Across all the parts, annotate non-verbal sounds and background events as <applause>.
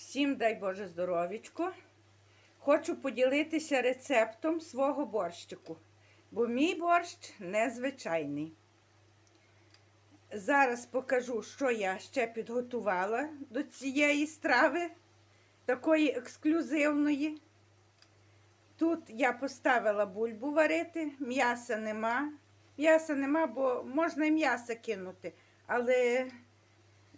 Всім дай Боже здоров'ячко. Хочу поділитися рецептом свого борщику, бо мій борщ незвичайний. Зараз покажу, що я ще підготувала до цієї страви, такої ексклюзивної. Тут я поставила бульбу варити, м'яса нема. М'яса нема, бо можна і м'ясо кинути. Але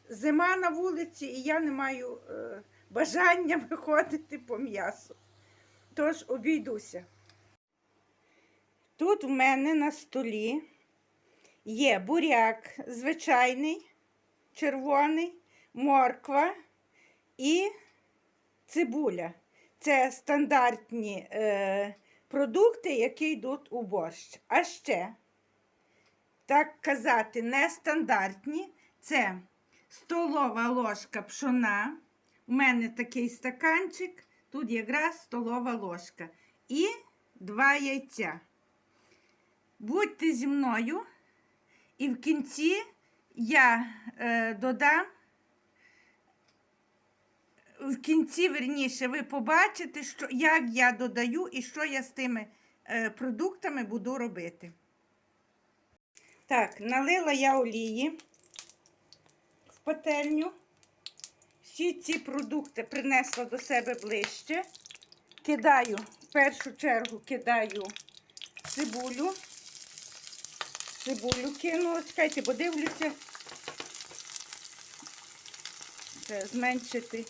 зима на вулиці, і я не маю е, бажання виходити по м'ясу. Тож обійдуся. Тут в мене на столі є буряк звичайний, червоний, морква і цибуля. Це стандартні е, продукти, які йдуть у борщ. А ще, так казати, нестандартні це столова ложка пшона. У мене такий стаканчик, тут якраз столова ложка. І два яйця. Будьте зі мною, і в кінці я е, додам. В кінці, верніше, ви побачите, що, як я додаю і що я з тими е, продуктами буду робити. Так, налила я олії в пательню. Всі ці продукти принесла до себе ближче. Кидаю, в першу чергу кидаю цибулю. Цибулю кинула. Чекайте, бо дивлюся. Це зменшити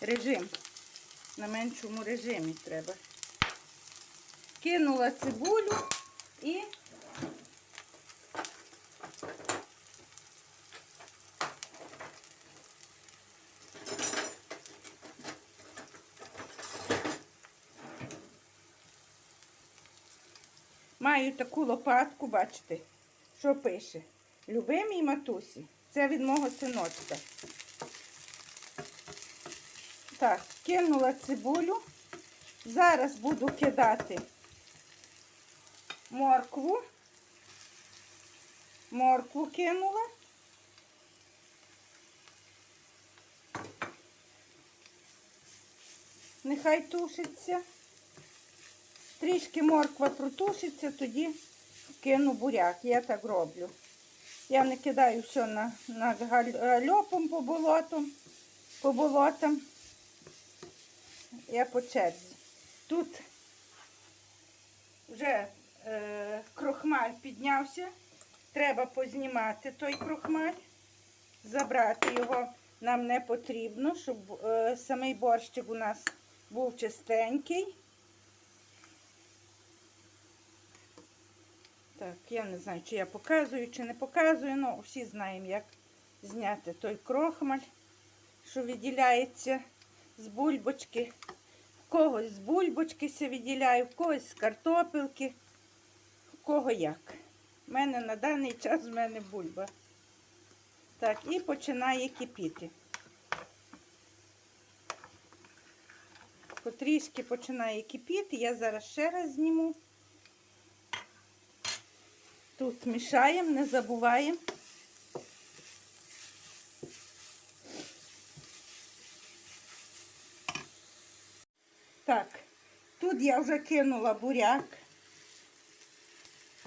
режим. На меншому режимі треба. Кинула цибулю і маю таку лопатку, бачите, що пише. Любимій матусі. Це від мого синочка. Так, кинула цибулю. Зараз буду кидати моркву. Моркву кинула. Нехай тушиться. Трішки морква протушиться, тоді кину буряк. Я так роблю. Я не кидаю все на, на гальопом по болотам, по болотам. Я по черзі. Тут вже е, крохмаль піднявся. Треба познімати той крохмаль, забрати його нам не потрібно, щоб е, самий борщик у нас був чистенький. Так, я не знаю, чи я показую, чи не показую, але всі знаємо, як зняти той крохмаль, що відділяється з бульбочки. Когось з бульбочки се відділяє, в когось з картопелки, кого як. У мене на даний час в мене бульба. Так, і починає кипіти. Потрішки починає кипіти, я зараз ще раз зніму. Тут мішаємо, не забуваємо. Так, тут я вже кинула буряк.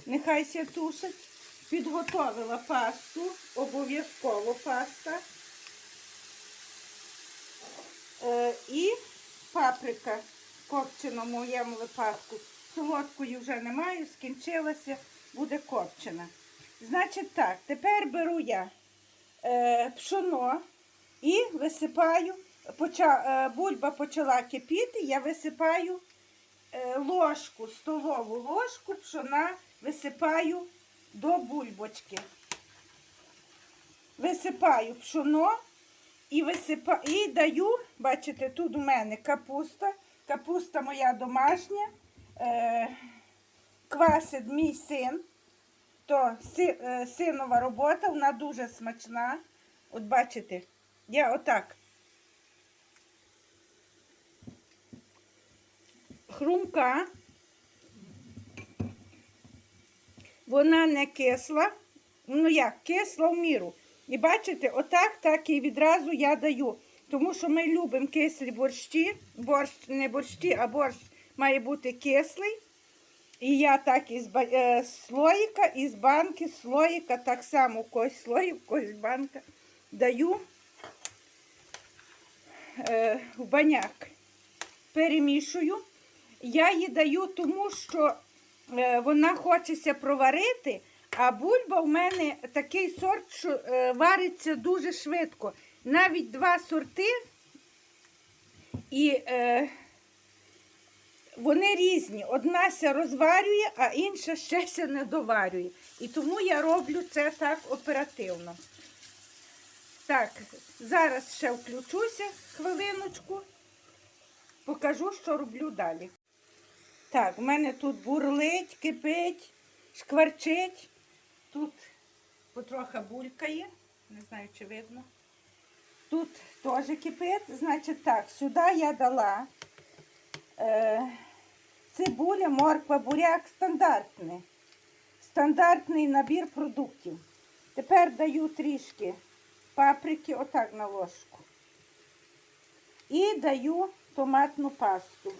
Нехай ся тушить. Підготовила пасту, обов'язково паста. Е, і паприка в моєму випадку. Солодкої вже немає, скінчилася, буде копчена. Значить так, тепер беру я е, пшоно і висипаю, поча, е, бульба почала кипіти, я висипаю е, ложку, столову ложку пшона висипаю до бульбочки. Висипаю пшоно і висипаю, і даю, бачите, тут у мене капуста. Капуста моя домашня. Е, квасить мій син. То е, синова робота, вона дуже смачна. От бачите, я отак. Хрумка. Вона не кисла. Ну як, кисла в міру. І бачите, отак, так і відразу я даю. Тому що ми любимо кислі борщі. Борщ, не борщі, а борщ має бути кислий. І я так із е, слоїка, із банки, слоїка, так само когось слоїк, в когось банка даю е, в баняк. Перемішую. Я її даю тому, що е, вона хочеться проварити, а бульба в мене такий сорт, що е, вариться дуже швидко. Навіть два сорти, і е, вони різні. Одна ся розварює, а інша ще ся не доварює. І тому я роблю це так оперативно. Так, зараз ще включуся хвилиночку, покажу, що роблю далі. Так, в мене тут бурлить, кипить, шкварчить. Тут потроха булькає, не знаю, чи видно. Тут теж кипить. Значить так, сюди я дала цибуля, морква, буряк стандартний. Стандартний набір продуктів. Тепер даю трішки паприки, отак на ложку. І даю томатну пасту.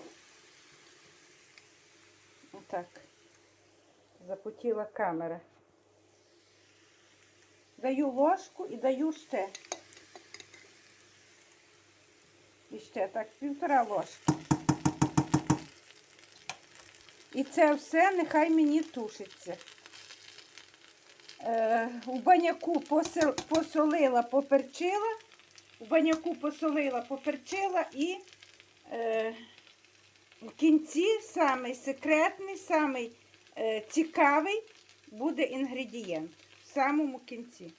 Отак. Запотіла камера. Даю ложку і даю ще. І ще так, півтора ложки. І це все нехай мені тушиться. Е, у баняку посил- посолила, поперчила. У баняку посолила, поперчила і е, в кінці самий секретний, самий е, цікавий буде інгредієнт. В самому кінці.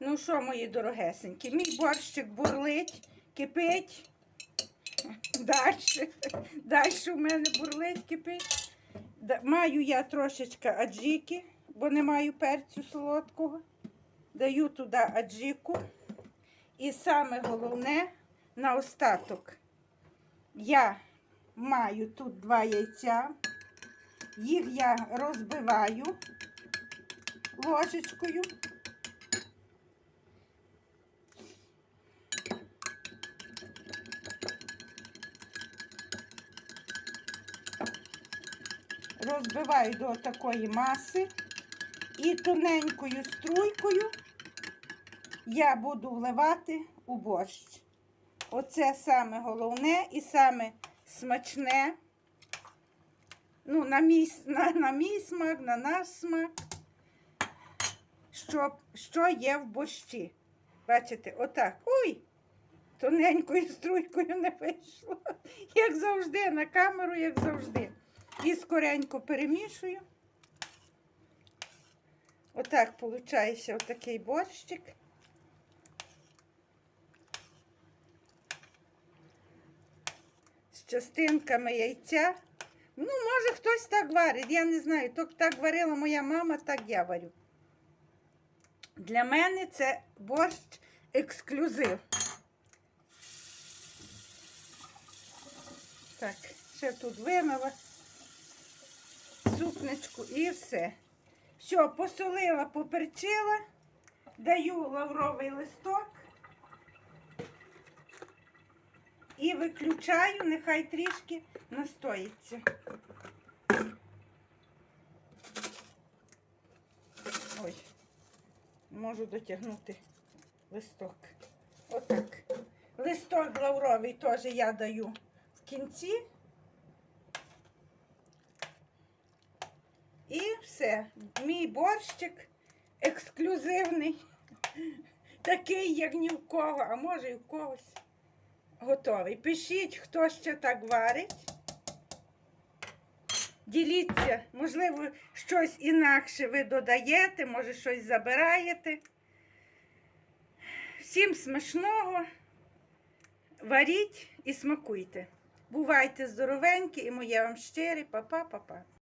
Ну що, мої дорогесенькі, мій борщик бурлить, кипить. Далі. Далі <laughs> у мене бурлить, кипить. Маю я трошечки аджики, бо не маю перцю солодкого. Даю туди аджику. І саме головне на остаток. Я маю тут два яйця. Їх я розбиваю ложечкою. Розбиваю до такої маси і тоненькою струйкою я буду вливати у борщ. Оце саме головне і саме смачне. Ну, на мій, на, на мій смак, на наш смак, що, що є в борщі. Бачите, отак. Ой! Тоненькою <laughs> струйкою не вийшло. Як завжди, на камеру, як завжди. І скоренько перемішую. Отак виходить отакий борщик. З частинками яйця. Ну, може, хтось так варить, я не знаю. Так, так варила моя мама, так я варю. Для мене це борщ ексклюзив. Так, ще тут вимила супничку і все. Все, посолила, поперчила, даю лавровий листок і виключаю, нехай трішки настоїться. Ой, можу дотягнути листок. Отак. Листок лавровий теж я даю в кінці. І все. Мій борщик ексклюзивний, такий, як ні в кого, а може і в когось. Готовий. Пишіть, хто ще так варить. Діліться, можливо, щось інакше ви додаєте, може щось забираєте. Всім смачного. Варіть і смакуйте. Бувайте здоровенькі і моє вам щире, па-па-па-па.